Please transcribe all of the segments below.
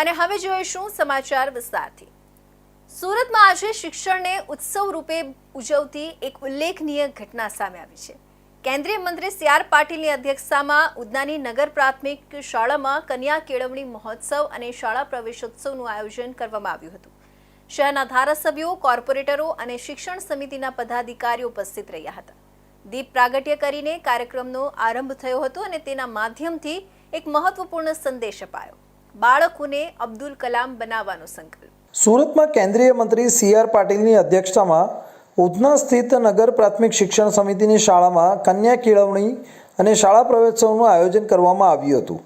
અને હવે જોઈશું સમાચાર વિસ્તારથી. સુરતમાં આજે શિક્ષણને ઉત્સવ રૂપે ઉજવતી એક ઉલ્લેખનીય ઘટના સામે આવી છે. કેન્દ્રીય મંત્રી સી આર પાટીલની અધ્યક્ષતામાં ઉદનાની નગર પ્રાથમિક શાળામાં કન્યા કેળવણી મહોત્સવ અને શાળા પ્રવેશોત્સવનું આયોજન કરવામાં આવ્યું હતું. શહેરના ધારાસભ્યો, કોર્પોરેટરો અને શિક્ષણ સમિતિના પદાધિકારીઓ ઉપસ્થિત રહ્યા હતા. દીપ પ્રાગટ્ય કરીને કાર્યક્રમનો આરંભ થયો હતો અને તેના માધ્યમથી એક મહત્વપૂર્ણ સંદેશ અપાયો. બાળકોને અબ્દુલ કલામ બનાવવાનો સંકલ્પ. સુરતમાં કેન્દ્રીય મંત્રી સી આર પાટીલની અધ્યક્ષતામાં ઉધના સ્થિત નગર પ્રાથમિક શિક્ષણ સમિતિની શાળામાં કન્યા કેળવણી અને શાળા પ્રવેશોત્સવનું આયોજન કરવામાં આવ્યું હતું.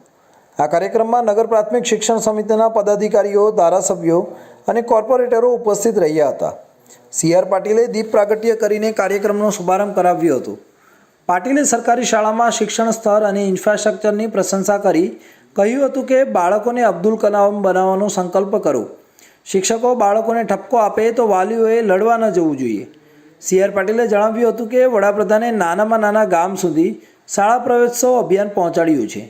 આ કાર્યક્રમમાં નગર પ્રાથમિક શિક્ષણ સમિતિના પદાધિકારીઓ, ધારાસભ્યો અને કોર્પોરેટરો ઉપસ્થિત રહ્યા હતા. સી આર પાટીલે દીપ પ્રાગટ્ય કરીને કાર્યક્રમનો શુભારંભ કરાવ્યો હતો. પાટીલે સરકારી શાળામાં શિક્ષણ સ્તર અને ઇન્ફ્રાસ્ટ્રક્ચરની પ્રશંસા કરી કહ્યું હતું કે બાળકોને અબ્દુલ કલામ બનાવવાનો સંકલ્પ કરો. શિક્ષકો બાળકોને ઠપકો આપે તો વાલીઓએ લડવા ન જવું જોઈએ. સી આર પાટીલે જણાવ્યું હતું કે વડાપ્રધાને નાનામાં નાના ગામ સુધી શાળા પ્રવેશોત્સવ અભિયાન પહોંચાડ્યું છે.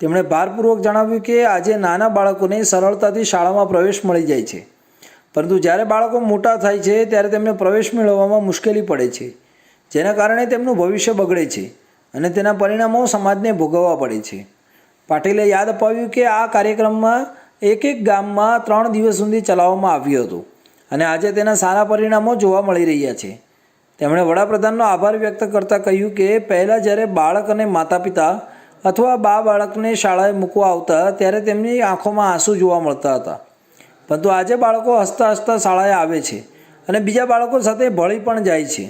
તેમણે ભારપૂર્વક જણાવ્યું કે આજે નાના બાળકોને સરળતાથી શાળામાં પ્રવેશ મળી જાય છે. પરંતુ જ્યારે બાળકો મોટા થાય છે, ત્યારે તેમને પ્રવેશ મેળવવામાં મુશ્કેલી પડે છે, જેના કારણે તેમનું ભવિષ્ય બગડે છે અને તેના પરિણામો સમાજને ભોગવવા પડે છે. પાટીલે યાદ અપાવ્યું કે આ કાર્યક્રમમાં એક એક ગામમાં ત્રણ દિવસ સુધી ચલાવવામાં આવ્યું હતું અને આજે તેના સારા પરિણામો જોવા મળી રહ્યા છે. તેમણે વડાપ્રધાનનો આભાર વ્યક્ત કરતાં કહ્યું કે પહેલાં જ્યારે બાળક અને માતા પિતા અથવા બા બાળકને શાળાએ મૂકવા આવતા ત્યારે તેમની આંખોમાં આંસુ જોવા મળતા હતા. પરંતુ આજે બાળકો હસતા હસતા શાળાએ આવે છે અને બીજા બાળકો સાથે ભળી પણ જાય છે.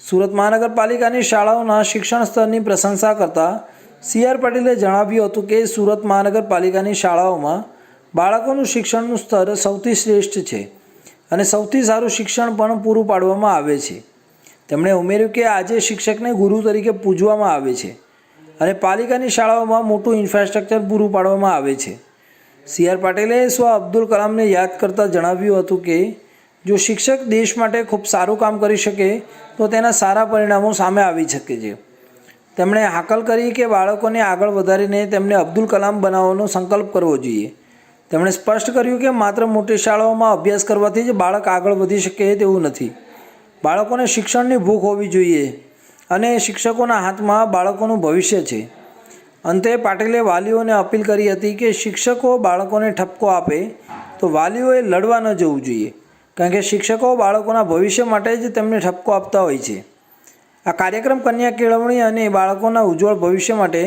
સુરત મહાનગરપાલિકાની શાળાઓના શિક્ષણ સ્તરની પ્રશંસા કરતાં સી આર પાટીલે જણાવ્યું હતું કે સુરત મહાનગરપાલિકાની શાળાઓમાં બાળકોનું શિક્ષણનું સ્તર સૌથી શ્રેષ્ઠ છે અને સૌથી સારું શિક્ષણ પણ પૂરું પાડવામાં આવે છે. તેમણે ઉમેર્યું કે આજે શિક્ષકને ગુરુ તરીકે પૂજવામાં આવે છે અને પાલિકાની શાળાઓમાં મોટું ઇન્ફ્રાસ્ટ્રક્ચર પૂરું પાડવામાં આવે છે. સી આર પાટીલે સ્વ અબ્દુલ કલામને યાદ કરતાં જણાવ્યું હતું કે, જો શિક્ષક દેશ માટે ખૂબ સારું કામ કરી શકે, તો તેના સારા પરિણામો સામે આવી શકે છે. તેમણે હાકલ કરી કે બાળકોને આગળ વધારીને તેમને અબ્દુલ કલામ બનાવવાનો સંકલ્પ કરવો જોઈએ. તેમણે સ્પષ્ટ કર્યું કે માત્ર મોટી શાળાઓમાં અભ્યાસ કરવાથી જ બાળક આગળ વધી શકે તેવું નથી. બાળકોને શિક્ષણની ભૂખ હોવી જોઈએ અને શિક્ષકોના હાથમાં બાળકોનું ભવિષ્ય છે. અંતે પાટીલે વાલીઓને અપીલ કરી હતી કે શિક્ષકો બાળકોને ઠપકો આપે તો વાલીઓએ લડવા ન જવું જોઈએ, કારણ કે શિક્ષકો બાળકોના ભવિષ્ય માટે જ તેમને ઠપકો આપતા હોય છે. આ કાર્યક્રમ કન્યા કેળવણી અને બાળકોના ઉજ્જવળ ભવિષ્ય માટે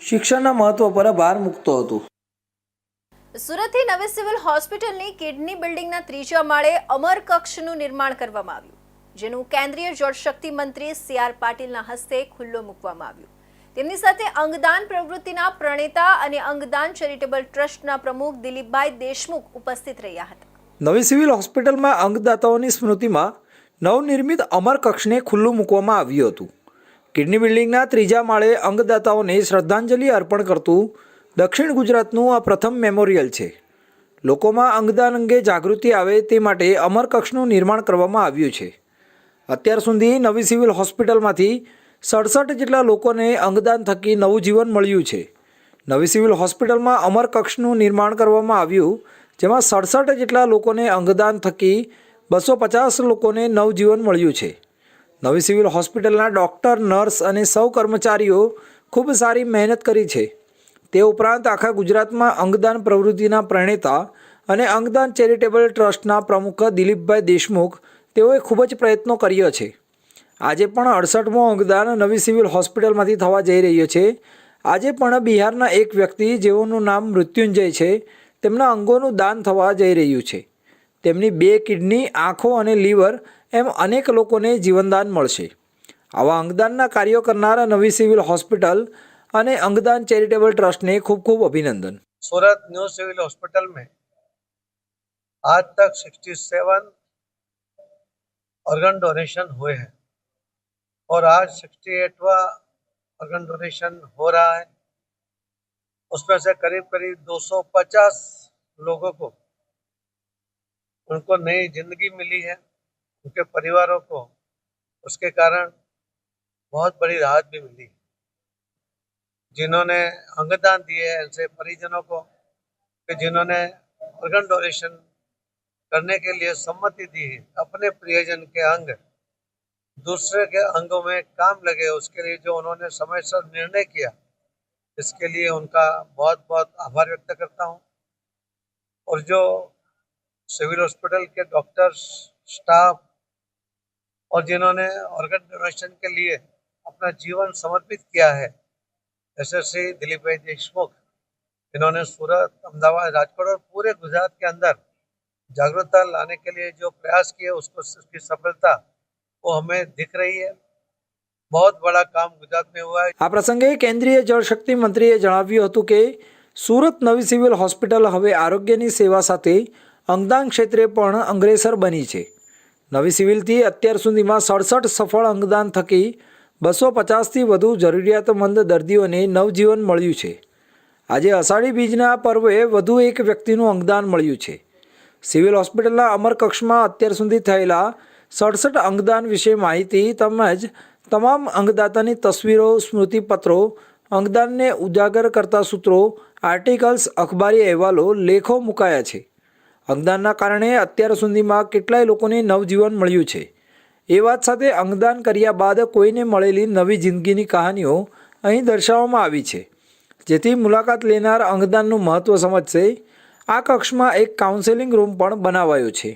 શિક્ષણના મહત્વ પર ભાર મૂકતો હતો. સુરતથી નવી સિવિલ હોસ્પિટલની કિડની બિલ્ડિંગના ત્રીજા માળે અમર કક્ષનું નિર્માણ કરવામાં આવ્યું જેનું કેન્દ્રીય જળશક્તિ મંત્રી સી આર પાટીલના હસ્તે ખુલ્લો મૂકવામાં આવ્યું. તેમની સાથે અંગદાન પ્રવૃત્તિના પ્રણેતા અને અંગદાન ચેરિટેબલ ટ્રસ્ટના પ્રમુખ દિલીપભાઈ દેશમુખ ઉપસ્થિત રહ્યા હતા. નવી સિવિલ હોસ્પિટલમાં અંગદાતાઓની સ્મૃતિમાં નવનિર્મિત અમર કક્ષને ખુલ્લું મૂકવામાં આવ્યું હતું. કિડની બિલ્ડિંગના ત્રીજા માળે અંગદાતાઓને શ્રદ્ધાંજલિ અર્પણ કરતું દક્ષિણ ગુજરાતનું આ પ્રથમ મેમોરિયલ છે. લોકોમાં અંગદાન અંગે જાગૃતિ આવે તે માટે અમર કક્ષનું નિર્માણ કરવામાં આવ્યું છે. અત્યાર સુધી નવી સિવિલ હોસ્પિટલમાંથી સડસઠ જેટલા લોકોને અંગદાન થકી નવું જીવન મળ્યું છે. નવી સિવિલ હોસ્પિટલમાં અમર કક્ષનું નિર્માણ કરવામાં આવ્યું, જેમાં સડસઠ જેટલા લોકોને અંગદાન થકી બસો પચાસ લોકોને નવજીવન મળ્યું છે. નવી સિવિલ હોસ્પિટલના ડૉક્ટર, નર્સ અને સૌ કર્મચારીઓ ખૂબ સારી મહેનત કરી છે. તે ઉપરાંત આખા ગુજરાતમાં અંગદાન પ્રવૃત્તિના પ્રણેતા અને અંગદાન ચેરિટેબલ ટ્રસ્ટના પ્રમુખ દિલીપભાઈ દેશમુખ તેઓએ ખૂબ જ પ્રયત્નો કર્યો છે. આજે પણ અડસઠમો અંગદાન નવી સિવિલ હોસ્પિટલમાંથી થવા જઈ રહ્યો છે. આજે પણ બિહારના એક વ્યક્તિ જેઓનું નામ મૃત્યુંજય છે, તેમના અંગોનું દાન થવા જઈ રહ્યું છે. તેમની બે કિડની આંખો અને લીવર એમ અનેક લોકોને જીવનદાન મળશે આવા અંગદાનના કાર્યો કરનાર નવી સિવિલ હોસ્પિટલ અને અંગદાન ચેરિટેબલ ટ્રસ્ટને ખૂબ ખૂબ અભિનંદન सूरत न्यू सिविल हॉस्पिटल में आज तक 67 ऑर्गन डोनेशन हुए हैं और आज 68वां ऑर्गन डोनेशन हो रहा है उसमें से करीब करीब 250 लोगों को उनको नई ज़िंदगी मिली है, उनके परिवारों को, उसके कारण बहुत बड़ी राहत भी मिली जिन्होंने अंगदान दिए हैं ऐसे परिजनों को, कि जिन्होंने ऑर्गन डोनेशन करने के लिए सम्मति दी है, अपने प्रियजन के अंग, दूसरे के अंगों में काम लगे, उसके लिए जो उन्होंने समय सर निर्णय किया, इसके लिए उनका बहुत बहुत आभार व्यक्त करता हूँ। और जो सिविल हॉस्पिटल के डॉक्टर्स स्टाफ और जिन्होंने ऑर्गन डोनेशन के लिए अपना जीवन समर्पित किया है ऐसे श्री दिलीप भाई देशमुख इन्होंने सूरत अहमदाबाद राजकोट और पूरे गुजरात के अंदर जागरूकता लाने के लिए जो प्रयास किए उसको उसकी सफलता वो हमें दिख रही है बहुत बड़ा काम गुजरात में हुआ है આ પ્રસંગે કેન્દ્રીય જળશક્તિ મંત્રીએ જણાવ્યું હતું કે સુરત નવી સિવિલ હોસ્પિટલ હવે આરોગ્યની સેવા સાથે અંગદાન ક્ષેત્રે પણ અગ્રેસર બની છે. નવી સિવિલથી અત્યાર સુધીમાં સડસઠ સફળ અંગદાન થકી બસો પચાસથી વધુ જરૂરિયાતમંદ દર્દીઓને નવજીવન મળ્યું છે. આજે અષાઢી બીજના પર્વે વધુ એક વ્યક્તિનું અંગદાન મળ્યું છે. સિવિલ હોસ્પિટલના અમરકક્ષમાં અત્યાર સુધી થયેલા સડસઠ અંગદાન વિશે માહિતી તેમજ તમામ અંગદાતાની તસવીરો, સ્મૃતિપત્રો, અંગદાનને ઉજાગર કરતા સૂત્રો, આર્ટિકલ્સ, અખબારી અહેવાલો, લેખો મુકાયા છે. અંગદાનના કારણે અત્યાર સુધીમાં કેટલાય લોકોને નવજીવન મળ્યું છે. એ વાત સાથે અંગદાન કર્યા બાદ કોઈને મળેલી નવી જિંદગીની કહાનીઓ અહીં દર્શાવવામાં આવી છે. જેથી મુલાકાત લેનાર અંગદાનનું મહત્ત્વ સમજશે. આ કક્ષમાં એક કાઉન્સેલિંગ રૂમ પણ બનાવાયો છે.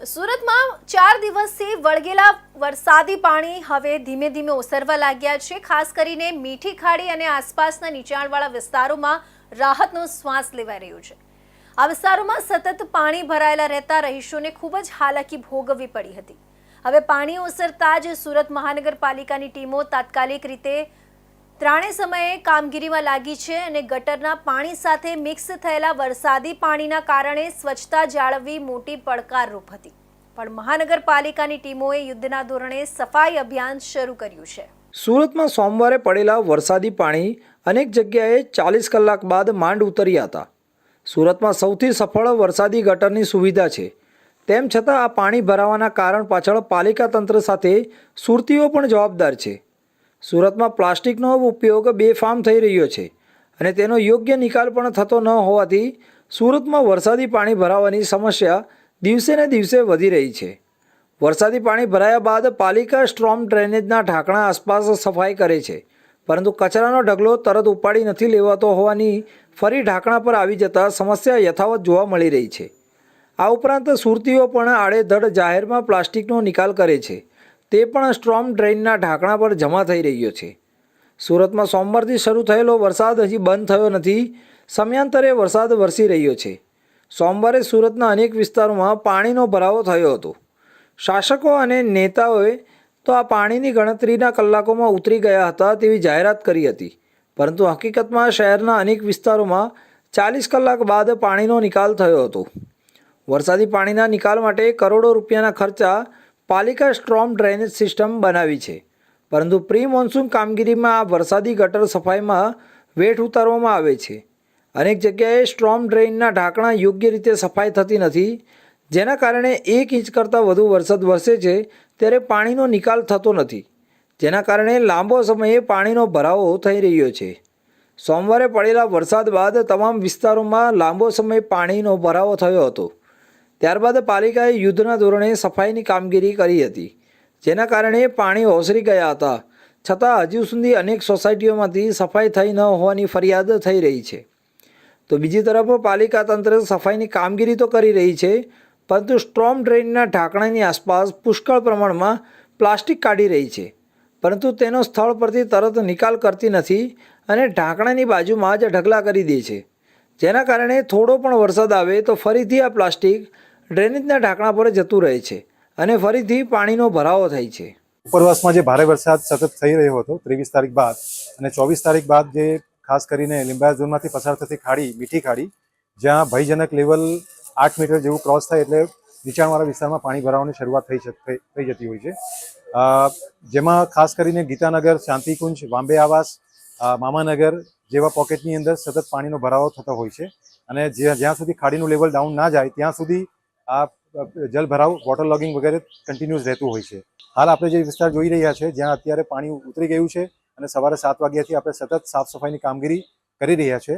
સુરતમાં ચાર દિવસથી વળગેલા વરસાદી પાણી હવે ધીમે ધીમે ઓસરવા લાગ્યા છે. ખાસ કરીને મીઠી ખાડી અને આસપાસના નીચાણવાળા વિસ્તારોમાં રાહતનો શ્વાસ લેવાઈ રહ્યો છે. આ વિસ્તારોમાં સતત પાણી ભરાયેલા રહેતા રહીશોને ખૂબ જ હાલાકી ભોગવવી પડી હતી. હવે પાણી ઓસરતા જ સુરત મહાનગરપાલિકાની ટીમો તાત્કાલિક રીતે ત્રણે સમયે કામગીરીમાં લાગી છે અને ગટરના પાણી સાથે મિક્સ થયેલા વરસાદી પાણીના કારણે સ્વચ્છતા જાળવવી મોટી પડકારરૂપ હતી. પણ મહાનગરપાલિકાની ટીમોએ યુદ્ધના ધોરણે સફાઈ અભિયાન શરૂ કર્યું છે. સુરતમાં સોમવારે પડેલા વરસાદી પાણી અનેક જગ્યાએ ચાલીસ કલાક બાદ માંડ ઉતર્યા હતા. સુરતમાં સૌથી સફળ વરસાદી ગટરની સુવિધા છે. તેમ છતાં આ પાણી ભરાવાના કારણ પાછળ પાલિકા તંત્ર સાથે સુરતીઓ પણ જવાબદાર છે. સુરતમાં પ્લાસ્ટિકનો ઉપયોગ બેફામ થઈ રહ્યો છે અને તેનો યોગ્ય નિકાલ પણ થતો ન હોવાથી સુરતમાં વરસાદી પાણી ભરાવાની સમસ્યા દિવસે ને દિવસે વધી રહી છે. વરસાદી પાણી ભરાયા બાદ પાલિકા સ્ટ્રોમ ડ્રેનેજના ઢાંકણા આસપાસ સફાઈ કરે છે. પરંતુ કચરાનો ઢગલો તરત ઉપાડી નથી લેવાતો હોવાની ફરી ઢાંકણા પર આવી જતાં સમસ્યા યથાવત જોવા મળી રહી છે. આ ઉપરાંત સુરતીઓ પણ આડેધડ જાહેરમાં પ્લાસ્ટિકનો નિકાલ કરે છે. તે પણ સ્ટ્રોમ ડ્રેઇનના ઢાંકણા પર જમા થઈ રહ્યો છે. સુરતમાં સોમવારથી શરૂ થયેલો વરસાદ હજી બંધ થયો નથી. સમયાંતરે વરસાદ વરસી રહ્યો છે. સોમવારે સુરતના અનેક વિસ્તારોમાં પાણીનો ભરાવો થયો હતો. શાસકો અને નેતાઓએ તો આ પાણીની ગણતરીના કલાકોમાં ઉતરી ગયા હતા તેવી જાહેરાત કરી હતી. પરંતુ હકીકતમાં શહેરના અનેક વિસ્તારોમાં ચાલીસ કલાક બાદ પાણીનો નિકાલ થયો હતો. વરસાદી પાણીના નિકાલ માટે કરોડો રૂપિયાના ખર્ચા પાલિકા સ્ટ્રોમ ડ્રેનેજ સિસ્ટમ બનાવી છે. પરંતુ પ્રી મોન્સૂન કામગીરીમાં આ વરસાદી ગટર સફાઈમાં વેઠ ઉતારવામાં આવે છે. અનેક જગ્યાએ સ્ટ્રોમ ડ્રેઇનના ઢાંકણા યોગ્ય રીતે સફાઈ થતી નથી. જેના કારણે એક ઇંચ કરતાં વધુ વરસાદ વરસે છે, ત્યારે પાણીનો નિકાલ થતો નથી. જેના કારણે લાંબો સમયે પાણીનો ભરાવો થઈ રહ્યો છે. સોમવારે પડેલા વરસાદ બાદ તમામ વિસ્તારોમાં લાંબો સમય પાણીનો ભરાવો થયો હતો. ત્યારબાદ પાલિકાએ યુદ્ધના ધોરણે સફાઈની કામગીરી કરી હતી, જેના કારણે પાણી ઓસરી ગયા હતા. છતાં હજુ સુધી અનેક સોસાયટીઓમાંથી સફાઈ થઈ ન હોવાની ફરિયાદ થઈ રહી છે. તો બીજી તરફ પાલિકા તંત્ર સફાઈની કામગીરી તો કરી રહી છે પરંતુ સ્ટ્રોમ ડ્રેઇનના ઢાંકણાની આસપાસ પુષ્કળ પ્રમાણમાં પ્લાસ્ટિક કાઢી રહી છે. પરંતુ તેનો સ્થળ પરથી તરત નિકાલ કરતી નથી અને ઢાંકણાની બાજુમાં જ ઢગલા કરી દે છે. જેના કારણે થોડો પણ વરસાદ આવે તો ફરીથી આ પ્લાસ્ટિક ડ્રેનેજના ઢાંકણા પર જતું રહે છે અને ફરીથી પાણીનો ભરાવો થાય છે. ઉપરવાસમાં જે ભારે વરસાદ સતત થઈ રહ્યો હતો, ત્રેવીસ તારીખ બાદ અને ચોવીસ તારીખ બાદ જે ખાસ કરીને લિંબાયત ઝોનમાંથી પસાર થતી ખાડી, મીઠી ખાડી, જ્યાં ભયજનક લેવલ આઠ મીટર જેવું ક્રોસ થાય એટલે નીચાણવાળા વિસ્તારમાં પાણી ભરાવાની શરૂઆત થઈ થઈ જતી હોય છે. જેમાં ખાસ કરીને ગીતાનગર, શાંતિકુંજ, વાંબે આવાસ મામાનગર જેવા પોકેટની અંદર સતત પાણીનો ભરાવો થતો હોય છે. અને જ્યાં સુધી ખાડીનું લેવલ ડાઉન ના જાય, ત્યાં સુધી આ જલભરાવ વોટર લોગિંગ વગેરે કન્ટિન્યુઅસ રહેતું હોય છે. હાલ આપણે જે વિસ્તાર જોઈ રહ્યા છે, જ્યાં અત્યારે પાણી ઉતરી ગયું છે અને સવારે સાત વાગ્યાથી આપણે સતત સાફ સફાઈની કામગીરી કરી રહ્યા છે.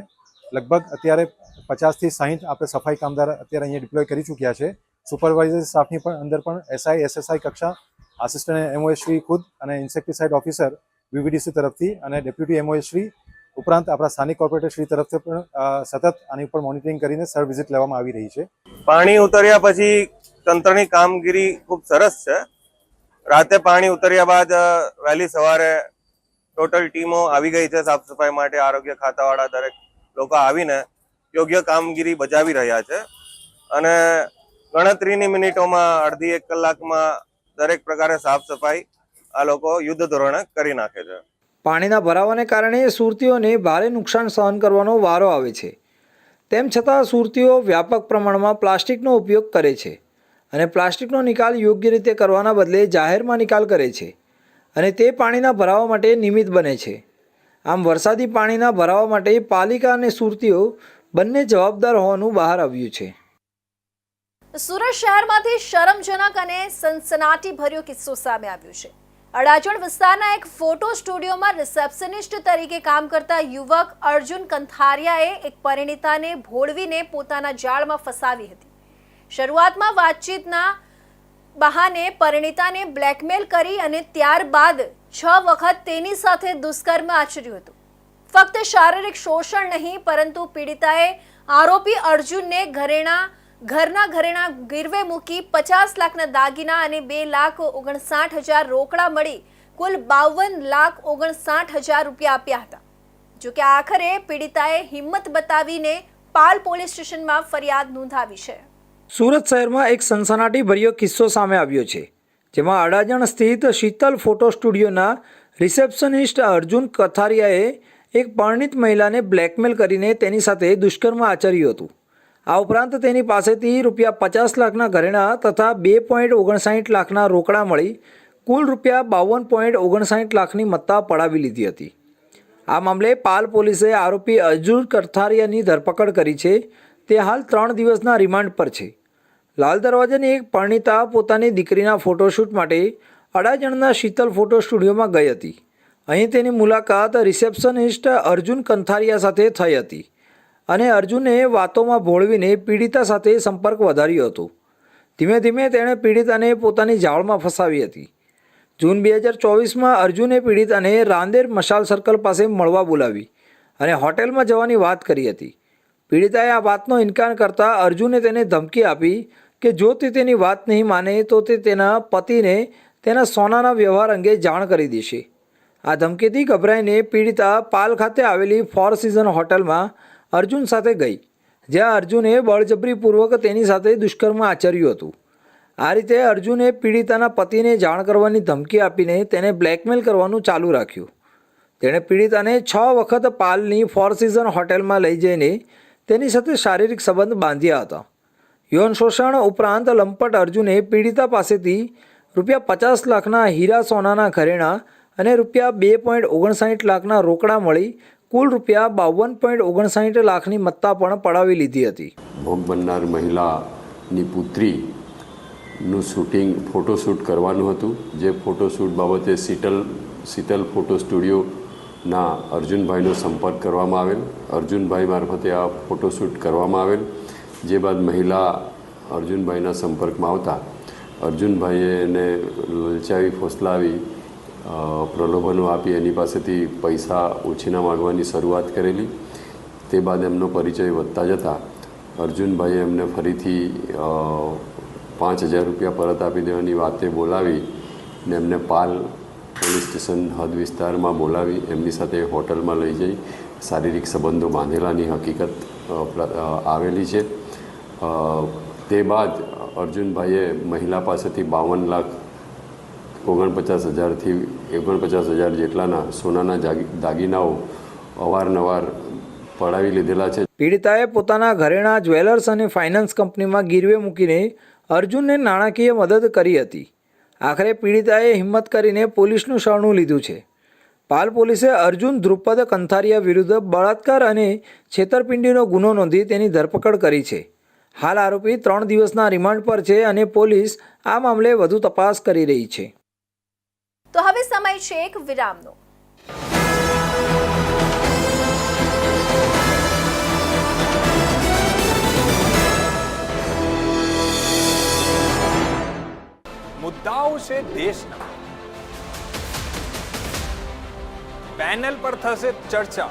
લગભગ અત્યારે પચાસથી સાહીઠ આપણે સફાઈ કામદાર અત્યારે અહીંયા ડિપ્લોય કરી ચૂક્યા છે. સુપરવાઇઝર સ્ટાફની પણ અંદર પણ એસઆઈ એસએસઆઈ કક્ષા આસિસ્ટન્ટ એમઓએસશ્રી ખુદ અને ઇન્સેક્ટિસાઇડ ઓફિસર વીવીડીસી તરફથી અને ડેપ્યુટી એમઓએસશ્રી ઉપરાંત આપણા સ્થાનિક કોર્પોરેટરશ્રી તરફથી પણ સતત આની ઉપર મોનિટરિંગ કરીને સર વિઝિટ લેવામાં આવી રહી છે. પાણી ઉતર્યા પછી તંત્રની કામગીરી ખૂબ સરસ છે. રાતે પાણી ઉતર્યા બાદ વહેલી સવારે ટોટલ ટીમો આવી ગઈ છે સાફ સફાઈ માટે, આરોગ્ય ખાતાવાળા દરેક લોકો આવીને યોગ્ય કામગીરી બજાવી રહ્યા છે. અને ગણતરીની મિનિટોમાં અડધી એક કલાકમાં દરેક પ્રકારે સાફ સફાઈ આ લોકો યુદ્ધ ધોરણે કરી નાખે છે. પાણીના ભરાવાને કારણે સુરતીઓને ભારે નુકસાન સહન કરવાનો વારો આવે છે. તેમ છતાં સુરતીઓ વ્યાપક પ્રમાણમાં પ્લાસ્ટિકનો ઉપયોગ કરે છે અને પ્લાસ્ટિકનો નિકાલ યોગ્ય રીતે કરવાના બદલે જાહેરમાં નિકાલ કરે છે અને તે પાણીના ભરાવા માટે નિમિત્ત બને છે. આમ વરસાદી પાણીના ભરાવા માટે પાલિકા અને સુરતીઓ બંને જવાબદાર હોવાનું બહાર આવ્યું છે. સુરત શહેરમાંથી શરમજનક અને સનસનાટીભર્યો કિસ્સો સામે આવ્યો છે. અડાજણ વિસ્તારના એક ફોટો સ્ટુડિયોમાં રિસેપ્શનિસ્ટ તરીકે કામ કરતા યુવક અર્જુન કંથારિયાએ એક પરિણીતાને ભોળવીને પોતાના જાળમાં ફસાવી હતી. શરૂઆતમાં વાતચીતના બહાને પરિણીતાને બ્લેકમેલ કરી અને ત્યારબાદ છ વખત તેની સાથે દુષ્કર્મ આચર્યું હતું. ફક્ત શારીરિક શોષણ નહીં, પરંતુ પીડિતાએ આરોપી અર્જુનને ઘરેણા, ઘરના ઘરેણા ગીરવે મૂકી પચાસ લાખના દાગીના અને બે લાખ ઓગણસાઠ હજાર રોકડા મળી કુલ બાવન લાખ ઓગણસાઠ હજાર રૂપિયા આપ્યા હતા. જોકે આખરે પીડિતાએ હિંમત બતાવીને પાલ પોલીસ સ્ટેશનમાં ફરિયાદ નોંધાવી છે. સુરત શહેરમાં એક સનસનાટીભર્યો કિસ્સો સામે આવ્યો છે. જેમાં અડાજણ સ્થિત શીતલ ફોટો સ્ટુડિયોના રિસેપ્શનિસ્ટ અર્જુન કથારિયાએ એક પરણિત મહિલાને બ્લેકમેલ કરીને તેની સાથે દુષ્કર્મ આચર્યું હતું. આ ઉપરાંત તેની પાસેથી રૂપિયા પચાસ લાખના ઘરેણા તથા બે પોઈન્ટ ઓગણસાઠ લાખના રોકડા મળી કુલ રૂપિયા બાવન પોઈન્ટ ઓગણસાઠ લાખની મત્તા પડાવી લીધી હતી. આ મામલે પાલ પોલીસે આરોપી અર્જુન કથારિયાની ધરપકડ કરી છે. તે હાલ ત્રણ દિવસના રિમાન્ડ પર છે. લાલ દરવાજાની એક પરણિતા પોતાની દીકરીના ફોટોશૂટ માટે અડાજણના શીતલ ફોટો સ્ટુડિયોમાં ગઈ હતી. અહીં તેની મુલાકાત રિસેપ્શનિસ્ટ અર્જુન કંથારિયા સાથે થઈ હતી અને અર્જુને વાતોમાં ભોળવીને પીડિતા સાથે સંપર્ક વધાર્યો હતો. ધીમે ધીમે તેણે પીડિતાને પોતાની જાળમાં ફસાવી હતી. જૂન બે હજાર ચોવીસમાં અર્જુને પીડિતાને રાંદેર મશાલ સર્કલ પાસે મળવા બોલાવી અને હોટેલમાં જવાની વાત કરી હતી. પીડિતાએ આ વાતનો ઇનકાર કરતા અર્જુને તેને ધમકી આપી કે જો તે તેની વાત નહીં માને, તો તે તેના પતિને તેના સોનાના વ્યવહાર અંગે જાણ કરી દેશે. આ ધમકીથી ગભરાઈને પીડિતા પાલ ખાતે આવેલી ફોર સિઝન હોટલમાં અર્જુન સાથે ગઈ, જ્યાં અર્જુને બળજબરીપૂર્વક તેની સાથે દુષ્કર્મ આચર્યું હતું. આ રીતે અર્જુને પીડિતાના પતિને જાણ કરવાની ધમકી આપીને તેને બ્લેકમેલ કરવાનું ચાલુ રાખ્યું. તેણે પીડિતાને છ વખત પાલની ફોર સિઝન હોટેલમાં લઈ જઈને તેની સાથે શારીરિક સંબંધ બાંધ્યા હતા. યૌન શોષણ ઉપરાંત લંપટ અર્જુને પીડિતા પાસેથી રૂપિયા પચાસ લાખના હીરા સોનાના ઘરેણાં અને રૂપિયા બે પોઈન્ટ ઓગણસાઠ લાખના રોકડા મળી કુલ રૂપિયા બાવન પોઈન્ટ ઓગણસાઠ લાખની મત્તા પણ પડાવી લીધી હતી. ભોગ બનનાર મહિલાની પુત્રીનું શૂટિંગ ફોટોશૂટ કરવાનું હતું. જે ફોટોશૂટ બાબતે શીતલ શીતલ ફોટો સ્ટુડિયોના અર્જુનભાઈનો સંપર્ક કરવામાં આવેલ. અર્જુનભાઈ મારફતે આ ફોટોશૂટ કરવામાં આવેલ. જે બાદ મહિલા અર્જુનભાઈના સંપર્કમાં આવતા, અર્જુનભાઈએ એને લલચાવી, ફોસલાવી પ્રલોભનો આપી, એની પાસેથી પૈસા ઓછીના માગવાની શરૂઆત કરેલી. તે બાદ એમનો પરિચય વધતા જતાં, અર્જુનભાઈએ એમને ફરીથી પાંચ હજાર રૂપિયા પરત આપી દેવાની વાતે બોલાવી ને એમને પાલ પોલીસ સ્ટેશન હદ વિસ્તારમાં બોલાવી, એમની સાથે હોટલમાં લઈ જઈ. શારીરિક સંબંધો બાંધેલાની હકીકત આવેલી છે. તે બાદ અર્જુનભાઈએ મહિલા પાસેથી બાવન લાખ ઓગણપચાસ હજારથી ઓગણપચાસ હજાર જેટલાના સોનાના દાગીનાઓ અવારનવાર પડાવી લીધેલા છે. પીડિતાએ પોતાના ઘરેણા જ્વેલર્સ અને ફાઇનાન્સ કંપનીમાં ગીરવે મૂકીને અર્જુનને નાણાકીય મદદ કરી હતી. આખરે પીડિતાએ હિંમત કરીને પોલીસનું શરણું લીધું છે. પાલ પોલીસે અર્જુન, ધ્રુપદ, કંથારિયા વિરુદ્ધ બળાત્કાર અને છેતરપિંડીનો ગુનો નોંધી તેની ધરપકડ કરી છે. હાલ આરોપી ત્રણ દિવસના રિમાન્ડ પર છે અને પોલીસ આ મામલે વધુ તપાસ કરી રહી છે. તો હવે સમય છે એક વિરામનો. મુદ્દાઓ છે દેશના. પેનલ પર થશે ચર્ચા.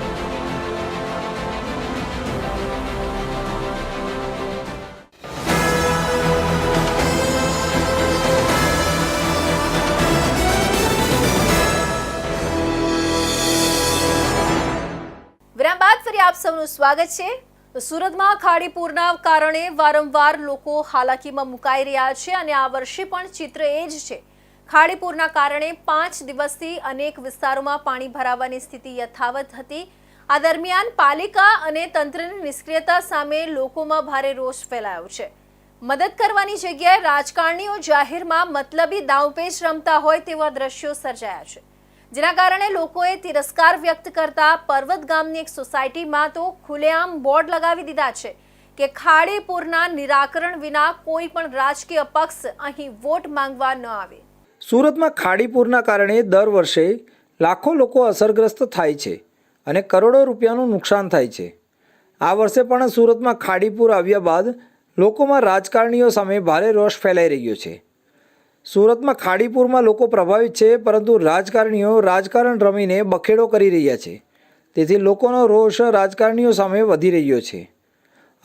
ફરી આપ સૌનું સ્વાગત છે. સુરતમાં ખાડીપૂરના કારણે વારંવાર લોકો હાલાકીમાં મુકાઈ રહ્યા છે અને આ વર્ષે પણ ચિત્ર એ જ છે. ખાડીપૂરના કારણે પાંચ દિવસથી અનેક વિસ્તારોમાં પાણી ભરાવાની સ્થિતિ યથાવત હતી. આ દરમિયાન પાલિકા અને તંત્રની નિષ્ક્રિયતા સામે લોકોમાં ભારે રોષ ફેલાયો છે. મદદ કરવાની જગ્યાએ રાજકારણીઓ જાહેરમાં મતલબી દાવપેચ રમતા હોય તેવા દ્રશ્યો સર્જાયા છે. જેના કારણે લોકોએ તિરસ્કાર વ્યક્ત કરતા પર્વત ગામની એક સોસાયટીમાં તો ખુલ્લેઆમ બોર્ડ લગાવી દીધા છે કે ખાડીપુરના નિરાકરણ વિના કોઈ પણ રાજકીય પક્ષ અહીં વોટ માંગવા ન આવે. સુરતમાં ખાડીપુરના કારણે દર વર્ષે લાખો લોકો અસરગ્રસ્ત થાય છે અને કરોડો રૂપિયાનું નુકસાન થાય છે. આ વર્ષે પણ સુરતમાં ખાડીપુર આવ્યા બાદ લોકોમાં રાજકારણીઓ સામે ભારે રોષ ફેલાઈ રહ્યો છે. સુરતમાં ખાડીપુરમાં લોકો પ્રભાવિત છે, પરંતુ રાજકારણીઓ રાજકારણ રમીને બખેડો કરી રહ્યા છે. તેથી લોકોનો રોષ રાજકારણીઓ સામે વધી રહ્યો છે.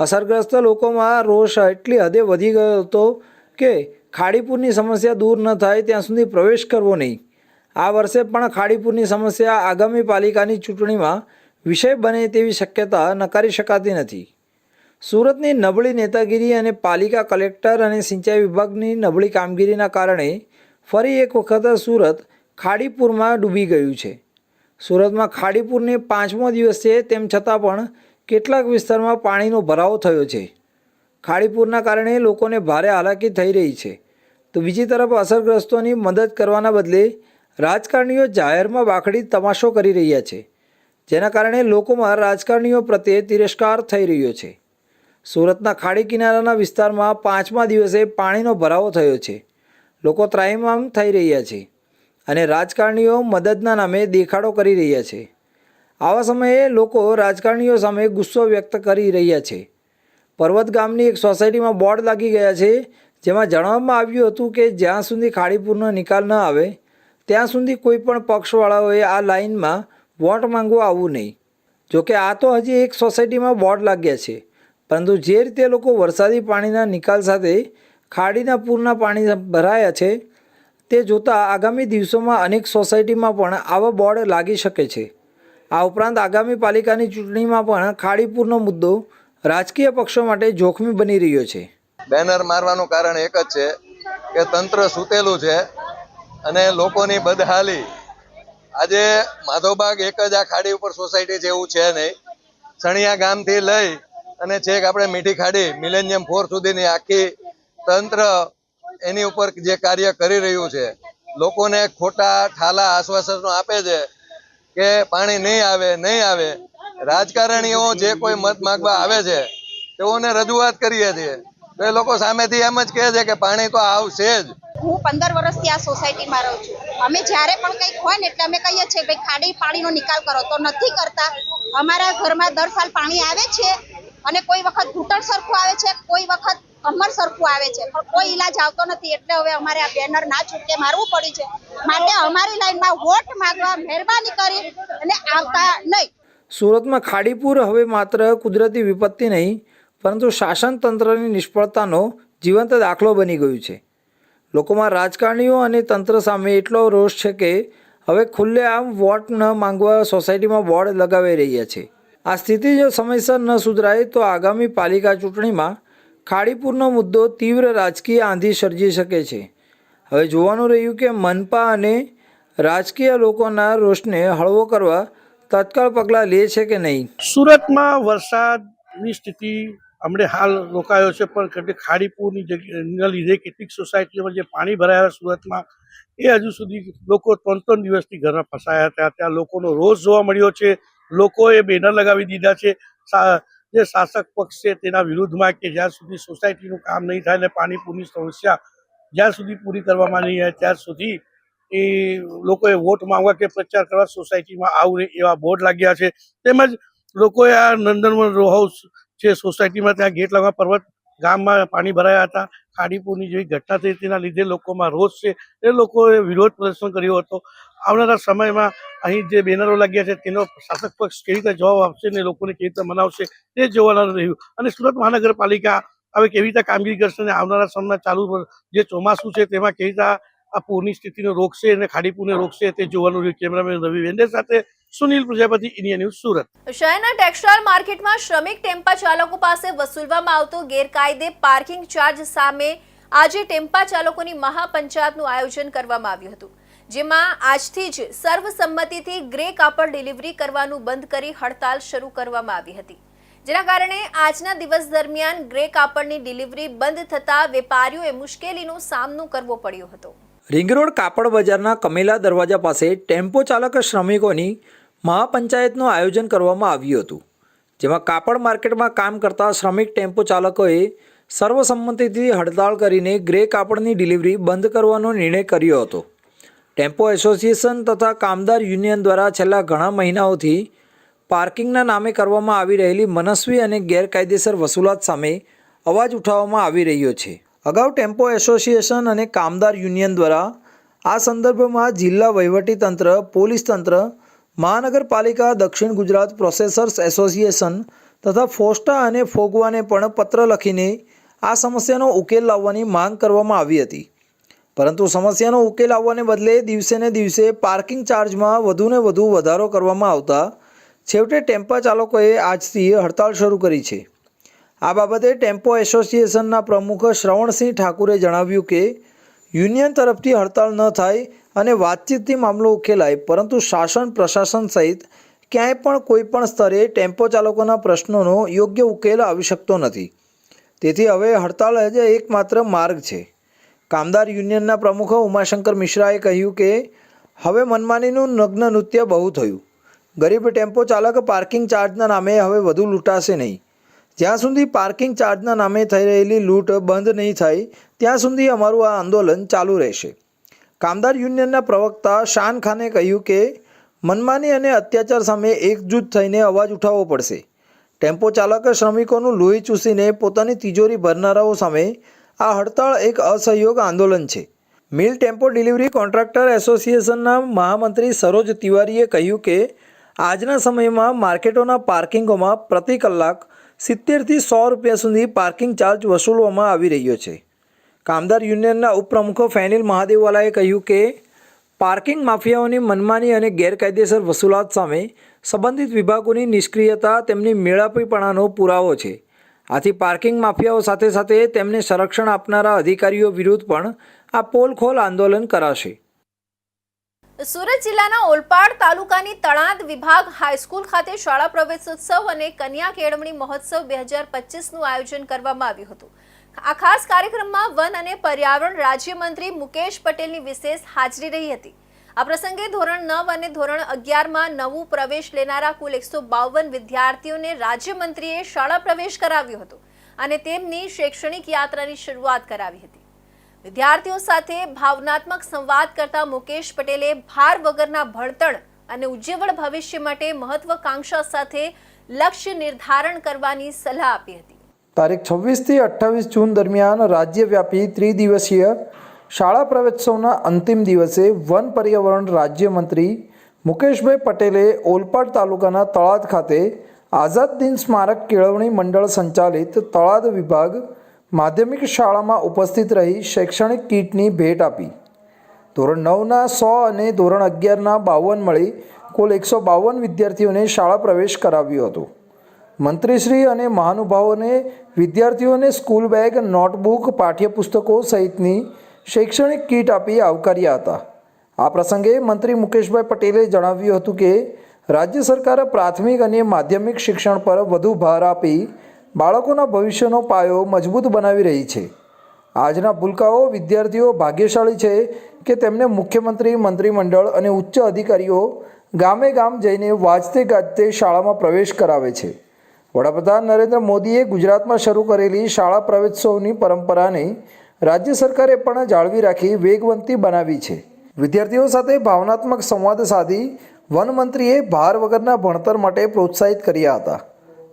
અસરગ્રસ્ત લોકોમાં રોષ એટલી હદે વધી ગયો હતો કે ખાડીપુરની સમસ્યા દૂર ન થાય, ત્યાં સુધી પ્રવેશ કરવો નહીં. આ વર્ષે પણ ખાડીપુરની સમસ્યા આગામી પાલિકાની ચૂંટણીમાં વિષય બને તેવી શક્યતા નકારી શકાતી નથી. સુરતની નબળી નેતાગીરી અને પાલિકા કલેક્ટર અને સિંચાઈ વિભાગની નબળી કામગીરીના કારણે ફરી એક વખત સુરત ખાડીપુરમાં ડૂબી ગયું છે. સુરતમાં ખાડીપુરને પાંચમો દિવસ છે તેમ છતાં પણ કેટલાક વિસ્તારમાં પાણીનો ભરાવો થયો છે. ખાડીપુરના કારણે લોકોને ભારે હાલાકી થઈ રહી છે. તો બીજી તરફ અસરગ્રસ્તોની મદદ કરવાના બદલે રાજકારણીઓ જાહેરમાં બાખડી તમાશો કરી રહ્યા છે. જેના કારણે લોકોમાં રાજકારણીઓ પ્રત્યે તિરસ્કાર થઈ રહ્યો છે. સુરતના ખાડી કિનારાના વિસ્તારમાં પાંચમા દિવસે પાણીનો ભરાવો થયો છે. લોકો ત્રાહિમામ થઈ રહ્યા છે અને રાજકારણીઓ મદદના નામે દેખાડો કરી રહ્યા છે. આવા સમયે લોકો રાજકારણીઓ સામે ગુસ્સો વ્યક્ત કરી રહ્યા છે. પર્વત ગામની એક સોસાયટીમાં બોર્ડ લાગી ગયા છે, જેમાં જણાવવામાં આવ્યું હતું કે જ્યાં સુધી ખાડીપુરનો નિકાલ ન આવે, ત્યાં સુધી કોઈ પણ પક્ષવાળાઓએ આ લાઇનમાં વોટ માંગવા આવવું નહીં. જોકે આ તો હજી એક સોસાયટીમાં બોર્ડ લાગ્યા છે. પરંતુ જે રીતે લોકો વરસાદી પાણીના નિકાલ સાથે ખાડીના પૂરના પાણી ભરાયા છે, તે જોતાં આગામી દિવસોમાં અનેક સોસાયટીમાં પણ આવા બોર્ડ લાગી શકે છે. આ ઉપરાંત આગામી પાલિકાની ચૂંટણીમાં પણ ખાડીપૂરનો મુદ્દો રાજકીય પક્ષો માટે જોખમી બની રહ્યો છે. બેનર મારવાનું કારણ એક જ છે કે તંત્ર સૂતેલું છે અને લોકોની બદહાલી. આજે માધવબાગ એક જ આ ખાડી ઉપર સોસાયટી જેવું છે નહીં. સણિયા ગામથી લઈ અને છેક આપણે મીઠી ખાડી મિલેનિયમ ફોર સુધીની આખી તંત્ર એની ઉપર જે કાર્ય કરી રહ્યું છે. લોકોને ખોટા ઠાલા આશ્વાસનો આપે છે કે પાણી નહીં આવે નહીં આવે. રાજકારણીઓ જે કોઈ મત માગવા આવે છે, તેઓને રજૂઆત કરીએ છીએ. તો એ લોકો સામેથી એમ જ કહે છે કે પાણી તો આવશે જ. હું પંદર વર્ષથી આ સોસાયટીમાં રહું છું. અમે જ્યારે પણ કંઈક હોય ને એટલે અમે કહીએ છીએ, ભાઈ, ખાડી પાણીનો નિકાલ કરો. તો નથી કરતા. અમારા ઘરમાં દર સાલ પાણી આવે છે. અને કોઈ વખત ઘૂંટણ સરખું આવે છે, કોઈ વખત કમર સરખું આવે છે. પણ કોઈ ઈલાજ આવતો નથી, એટલે હવે અમારે આ બેનર ના છૂટકે મારવું પડ્યું છે. માટે અમારી લાઈનમાં વોટ માંગવા મહેરબાની કરી અને આવતા નહીં. સુરતમાં ખાડીપુર હવે માત્ર કુદરતી વિપત્તિ નહીં, પરંતુ શાસન તંત્રની નિષ્ફળતાનો જીવંત દાખલો બની ગયું છે. લોકોમાં રાજકારણીઓ અને તંત્ર સામે એટલો રોષ છે કે હવે ખુલ્લેઆમ વોટ ન માંગવા સોસાયટીમાં બોર્ડ લગાવી રહ્યા છે. આ સ્થિતિ જો સમયસર ન સુધરાય તો આગામી પાલિકા ચૂંટણીમાં ખાડીપુરનો મુદ્દો તીવ્ર રાજકીય આંધી સર્જી શકે છે. હવે જોવાનું રહ્યું કે મનપા અને રાજકીય લોકોના રોષને હળવો કરવા તત્કાળ પગલાં લે છે કે નહીં? સુરતમાં વરસાદની સ્થિતિ હમણે હાલ રોકાયો છે, પણ કેટલીક ખાડીપુરની જગ્યાના લીધે કેટલીક સોસાયટીઓમાં જે પાણી ભરાયા સુરતમાં, એ હજુ સુધી લોકો ત્રણ ત્રણ દિવસથી ઘરમાં ફસાયા હતા. ત્યાં લોકોનો રોષ જોવા મળ્યો છે. લોકોએ બેનર લગાવી દીધા છે. જે શાસક પક્ષ છે તેના વિરુદ્ધમાં કે જ્યાં સુધી સોસાયટીનું કામ નહીં થાય અને પાણીપૂરની સમસ્યા જ્યાં સુધી પૂરી કરવામાં નહીં આવે ત્યાં સુધી એ લોકોએ વોટ માંગવા કે પ્રચાર કરવા સોસાયટીમાં આવું એવા બોર્ડ લાગ્યા છે. તેમજ લોકોએ આ નંદનવન રો હાઉસ છે સોસાયટીમાં ત્યાં ગેટ લગવા પર્વત ગામમાં પાણી ભરાયા હતા. ખાડીપુરની જેવી ઘટના થઈ તેના લીધે લોકોમાં રોષ છે. એ લોકોએ વિરોધ પ્રદર્શન કર્યો હતો. આવનારા સમયમાં અહીં જે બેનરો લાગ્યા છે, તેનો શાસક પક્ષ કેવી રીતે જવાબ આપશે ને લોકોને કેવી રીતે મનાવશે, તે જોવાનું રહ્યું. અને સુરત મહાનગરપાલિકા હવે કેવી રીતે કામગીરી કરશે અને આવનારા સમયમાં ચાલુ જે ચોમાસું છે, તેમાં કેવી રીતે આ પૂરની સ્થિતિને રોકશે અને ખાડીપુરને રોકશે, તે જોવાનું રહ્યું. કેમેરામેન રવિ વેન્ડે સાથે સુનિલ પ્રજાપતિ, ઇન્ડિયા ન્યૂઝ, સુરત. શહેરના ટેક્સટાઇલ માર્કેટમાં શ્રમિક ટેમ્પા ચાલકો પાસે વસૂલવામાં આવતો ગેરકાયદે પાર્કિંગ ચાર્જ સામે આજે ટેમ્પા ચાલકોની મહાપંચાયતનું આયોજન કરવામાં આવ્યું હતું. જેમાં આજથી જ સર્વસંમતિથી ગ્રે કાપડ ડિલિવરી કરવાનું બંધ કરી હડતાલ શરૂ કરવામાં આવી હતી. જેના કારણે આજના દિવસ દરમિયાન ગ્રે કાપડની ડિલિવરી બંધ થતાં વેપારીઓએ મુશ્કેલીનો સામનો કરવો પડ્યો હતો. રિંગ રોડ કાપડ બજારના કમેલા દરવાજા પાસે ટેમ્પો ચાલક શ્રમિકોની મહાપંચાયતનું આયોજન કરવામાં આવ્યું હતું, જેમાં કાપડ માર્કેટમાં કામ કરતા શ્રમિક ટેમ્પો ચાલકોએ સર્વસંમતિથી હડતાળ કરીને ગ્રે કાપડની ડિલિવરી બંધ કરવાનો નિર્ણય કર્યો હતો. ટેમ્પો એસોસિએશન તથા કામદાર યુનિયન દ્વારા છેલ્લા ઘણા મહિનાઓથી પાર્કિંગના નામે કરવામાં આવી રહેલી મનસ્વી અને ગેરકાયદેસર વસૂલાત સામે અવાજ ઉઠાવવામાં આવી રહ્યો છે. અગાઉ ટેમ્પો એસોસિએશન અને કામદાર યુનિયન દ્વારા આ સંદર્ભમાં જિલ્લા વહીવટીતંત્ર પોલીસ તંત્ર, મહાનગરપાલિકા, દક્ષિણ ગુજરાત પ્રોસેસર્સ એસોસિએશન તથા ફોસ્ટા અને ફોગવાને પણ પત્ર લખીને આ સમસ્યાનો ઉકેલ લાવવાની માંગ કરવામાં આવી હતી. પરંતુ સમસ્યાનો ઉકેલ આવવાને બદલે દિવસે ને દિવસે પાર્કિંગ ચાર્જમાં વધુને વધુ વધારો કરવામાં આવતા છેવટે ટેમ્પા ચાલકોએ આજથી હડતાળ શરૂ કરી છે. આ બાબતે ટેમ્પો એસોસિએશનના પ્રમુખ શ્રવણસિંહ ઠાકુરે જણાવ્યું કે, યુનિયન તરફથી હડતાળ ન થાય અને વાતચીતથી મામલો ઉકેલાય, પરંતુ શાસન પ્રશાસન સહિત ક્યાંય પણ કોઈ પણ સ્તરે ટેમ્પો ચાલકોના પ્રશ્નોનો યોગ્ય ઉકેલ આવી શકતો નથી. તેથી હવે હડતાળ જ એકમાત્ર માર્ગ છે. કામદાર યુનિયનના પ્રમુખ ઉમાશંકર મિશ્રાએ કહ્યું કે, હવે મનમાનીનું નગ્ન નૃત્ય બહુ થયું. ગરીબ ટેમ્પો ચાલક પાર્કિંગ ચાર્જના નામે હવે વધુ લૂંટાશે નહીં. જ્યાં સુધી પાર્કિંગ ચાર્જના નામે થઈ રહેલી લૂંટ બંધ નહીં થાય, ત્યાં સુધી અમારું આ આંદોલન ચાલુ રહેશે. કામદાર યુનિયનના પ્રવક્તા શાન ખાને કહ્યું કે, મનમાની અને અત્યાચાર સામે એકજૂથ થઈને અવાજ ઉઠાવવો પડશે. ટેમ્પો ચાલક શ્રમિકોનું લોહી ચૂસીને પોતાની તિજોરી ભરનારાઓ સામે આ હડતાળ એક અસહયોગ આંદોલન છે. મિલ ટેમ્પો ડિલિવરી કોન્ટ્રાક્ટર એસોસિએશનના મહામંત્રી સરોજ તિવારીએ કહ્યું કે, આજના સમયમાં માર્કેટોના પાર્કિંગોમાં પ્રતિ કલાક સિત્તેરથી સો રૂપિયા સુધી પાર્કિંગ ચાર્જ વસૂલવામાં આવી રહ્યો છે. કામદાર યુનિયનના ઉપપ્રમુખો ફેનિલ મહાદેવવાલાએ કહ્યું કે, પાર્કિંગ માફિયાઓની મનમાની અને ગેરકાયદેસર વસૂલાત સામે સંબંધિત વિભાગોની નિષ્ક્રિયતા તેમની મેળાપીપણાનો પુરાવો છે. આથી પાર્કિંગ માફિયાઓ સાથે સાથે તેમને સંરક્ષણ આપનારા અધિકારીઓ વિરુદ્ધ પણ આ પોલખોલ આંદોલન કરાશે. સુરત જિલ્લાના ઓલપાડ તાલુકાની તળાદ વિભાગ હાઈસ્કૂલ ખાતે શાળા પ્રવેશોત્સવ અને કન્યા કેળવણી મહોત્સવ બે હજાર પચીસનું આયોજન કરવામાં આવ્યું હતું. આ ખાસ કાર્યક્રમમાં વન અને પર્યાવરણ રાજ્યમંત્રી મુકેશ પટેલની વિશેષ હાજરી રહી હતી. આ પ્રસંગે ધોરણ નવ અને ધોરણ અગિયારમાં નવું પ્રવેશ લેનારા કુલ એકસો વિદ્યાર્થીઓને રાજ્યમંત્રીએ શાળા પ્રવેશ કરાવ્યો હતો અને તેમની શૈક્ષણિક યાત્રાની શરૂઆત કરાવી હતી. વિદ્યાર્થીઓ સાથે ભાવનાત્મક સંવાદ કરતા મુકેશ પટેલે ભાર વગરના ભણતર અને ઉજ્જવળ ભવિષ્ય માટે મહત્વકાંક્ષા સાથે લક્ષ્ય નિર્ધારણ કરવાની સલાહ આપી હતી. તારીખ છવ્વીસથી અઠ્ઠાવીસ જૂન દરમિયાન રાજ્યવ્યાપી ત્રિદિવસીય શાળા પ્રવેત્સવના અંતિમ દિવસે વન પર્યાવરણ રાજ્યમંત્રી મુકેશભાઈ પટેલે ઓલપાડ તાલુકાના તળાદ ખાતે આઝાદ દિન સ્મારક કેળવણી મંડળ સંચાલિત તળાદ વિભાગ માધ્યમિક શાળામાં ઉપસ્થિત રહી શૈક્ષણિક કીટની ભેટ આપી. ધોરણ નવના સો અને ધોરણ અગિયારના બાવન મળી કુલ એકસો બાવન વિદ્યાર્થીઓને શાળા પ્રવેશ કરાવ્યો હતો. મંત્રીશ્રી અને મહાનુભાવોને વિદ્યાર્થીઓને સ્કૂલ બેગ, નોટબુક, પાઠ્યપુસ્તકો સહિતની શૈક્ષણિક કીટ આપી આવકાર્યા હતા. આ પ્રસંગે મંત્રી મુકેશભાઈ પટેલે જણાવ્યું હતું કે, રાજ્ય સરકારે પ્રાથમિક અને માધ્યમિક શિક્ષણ પર વધુ ભાર આપી બાળકોના ભવિષ્યનો પાયો મજબૂત બનાવી રહી છે. આજના ભૂલકાઓ વિદ્યાર્થીઓ ભાગ્યશાળી છે કે તેમને મુખ્યમંત્રી, મંત્રીમંડળ અને ઉચ્ચ અધિકારીઓ ગામે ગામ જઈને વાજતે ગાજતે શાળામાં પ્રવેશ કરાવે છે. વડાપ્રધાન નરેન્દ્ર મોદીએ ગુજરાતમાં શરૂ કરેલી શાળા પ્રવેશોત્સવની પરંપરાને રાજ્ય સરકારે પણ જાળવી રાખી વેગવંતી બનાવી છે. વિદ્યાર્થીઓ સાથે ભાવનાત્મક સંવાદ સાધી વન મંત્રીએ ભાર વગરના ભણતર માટે પ્રોત્સાહિત કર્યા હતા.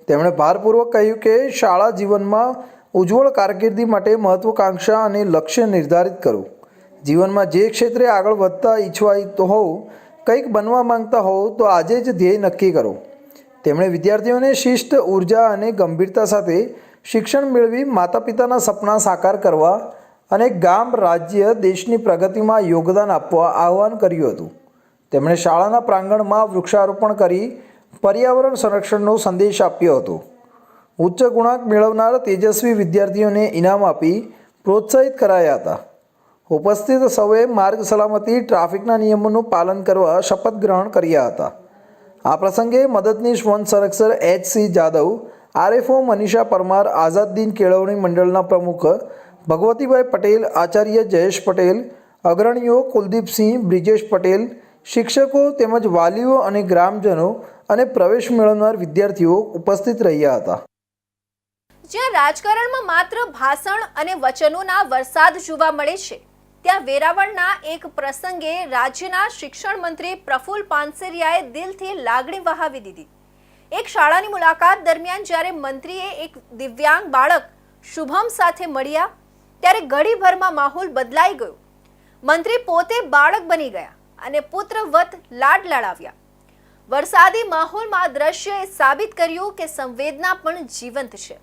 તેમણે ભારપૂર્વક કહ્યું કે શાળા જીવનમાં ઉજ્જવળ કારકિર્દી માટે મહત્વકાંક્ષા અને લક્ષ્ય નિર્ધારિત કરું. જીવનમાં જે ક્ષેત્રે આગળ વધતા ઈચ્છવા હોવ કંઈક બનવા માંગતા હોવ તો આજે જ ધ્યેય નક્કી કરો. તેમણે વિદ્યાર્થીઓને શિસ્ત, ઊર્જા અને ગંભીરતા સાથે શિક્ષણ મેળવી માતા પિતાના સપના સાકાર કરવા અને ગામ, રાજ્ય, દેશની પ્રગતિમાં યોગદાન આપવા આહ્વાન કર્યું હતું. તેમણે શાળાના પ્રાંગણમાં વૃક્ષારોપણ કરી પર્યાવરણ સંરક્ષણનો સંદેશ આપ્યો હતો. ઉચ્ચ ગુણાંક મેળવનાર તેજસ્વી વિદ્યાર્થીઓને ઇનામ આપી પ્રોત્સાહિત કરાયા હતા. ઉપસ્થિત સૌએ માર્ગ સલામતી, ટ્રાફિકના નિયમોનું પાલન કરવા શપથ ગ્રહણ કર્યા હતા. આ પ્રસંગે મદદનીશ વન સંરક્ષક H C Jadav RFO Manisha Parmar, Azaddin કેળવણી મંડળના પ્રમુખ, ભગવતીભાઈ પટેલ, આચાર્ય જયેશ પટેલ, અગ્રણીઓ કુલદીપસિંહ, બ્રિજેશ પટેલ, શિક્ષકો તેમજ વાલીઓ અને ગ્રામજનો અને પ્રવેશ મેળવનાર વિદ્યાર્થીઓ ઉપસ્થિત રહ્યા હતા. જ્યાં રાજકારણમાં માત્ર ભાષણ અને વચનોના વરસાદ જોવા મળે છે, ત્યાં વેરાવળના એક પ્રસંગે રાજ્યના શિક્ષણ મંત્રી પ્રફુલ પાનસેરિયાએ દિલથી લાગણી વહાવી દીધી. એક શાળાની મુલાકાત દરમિયાન જ્યારે મંત્રીએ એક દિવ્યાંગ બાળક શુભમ સાથે મળ્યા, ત્યારે ઘડીભરમાં માહોલ બદલાઈ ગયો. મંત્રી પોતે બાળક બની ગયા અને પુત્રવત લાડ લડાવ્યા. વરસાદી માહોલમાં દ્રશ્યએ સાબિત કર્યું કે સંવેદના પણ જીવંત છે.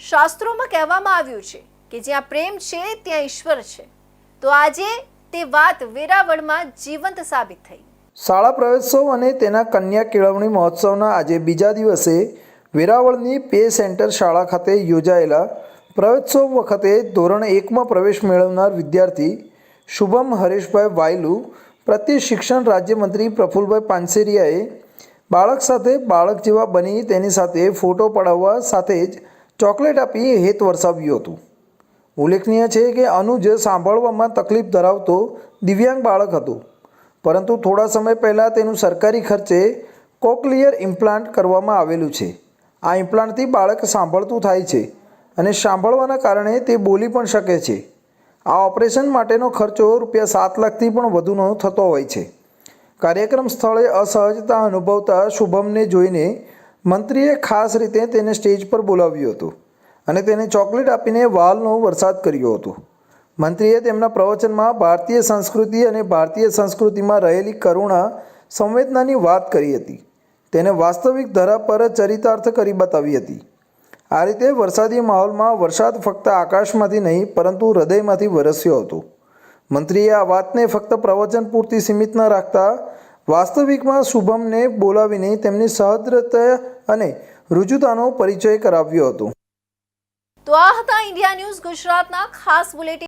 શાસ્ત્રોમાં કહેવામાં આવ્યું છે કે જ્યાં પ્રેમ છે, ત્યાં ઈશ્વર છે. તો આજે તે વાત વેરાવળમાં જીવંત સાબિત થઈ. શાળા પ્રવેશોત્સવ અને તેના કન્યા કેળવણી મહોત્સવના આજે બીજા દિવસે વેરાવળની પે સેન્ટર શાળા ખાતે યોજાયેલા પ્રવેશોત્સવ વખતે ધોરણ એકમાં પ્રવેશ મેળવનાર વિદ્યાર્થી શુભમ હરેશભાઈ વાયલુ, પ્રત્યે શિક્ષણ રાજ્યમંત્રી પ્રફુલભાઈ પાનસેરિયાએ બાળક સાથે બાળક જેવા બની તેની સાથે ફોટો પડાવવા સાથે જ ચોકલેટ આપી હેત વરસાવ્યું હતું. ઉલ્લેખનીય છે કે અનુજ સાંભળવામાં તકલીફ ધરાવતો દિવ્યાંગ બાળક હતું. પરંતુ થોડા સમય પહેલાં તેનું સરકારી ખર્ચે કોકલિયર ઇમ્પ્લાન્ટ કરવામાં આવેલું છે. આ ઇમ્પ્લાન્ટથી બાળક સાંભળતું થાય છે અને સાંભળવાના કારણે તે બોલી પણ શકે છે. આ ઓપરેશન માટેનો ખર્ચો રૂપિયા સાત લાખથી પણ વધુનો થતો હોય છે. કાર્યક્રમ સ્થળે અસહજતા અનુભવતા શુભમને જોઈને મંત્રીએ ખાસ રીતે તેને સ્ટેજ પર બોલાવ્યો હતો અને તેને ચોકલેટ આપીને વાલનો વરસાદ કર્યો હતો. મંત્રીએ તેમના પ્રવચનમાં ભારતીય સંસ્કૃતિ અને ભારતીય સંસ્કૃતિમાં રહેલી કરુણા સંવેદનાની વાત કરી હતી. તેને વાસ્તવિક ધરા પર ચરિતાર્થ કરી બતાવી હતી. આ રીતે વરસાદી માહોલમાં વરસાદ ફક્ત આકાશમાંથી નહીં, પરંતુ હૃદયમાંથી વરસ્યો હતો. મંત્રીએ આ વાતને ફક્ત પ્રવચન પૂરતી સીમિત ન રાખતા વાસ્તવિકમાં શુભમને બોલાવીને તેમની સહદ્રતા અને રુજુતાનો પરિચય કરાવ્યો હતો. તો આ હતા ઇન્ડિયા ન્યૂઝ ગુજરાતના ખાસ બુલેટિન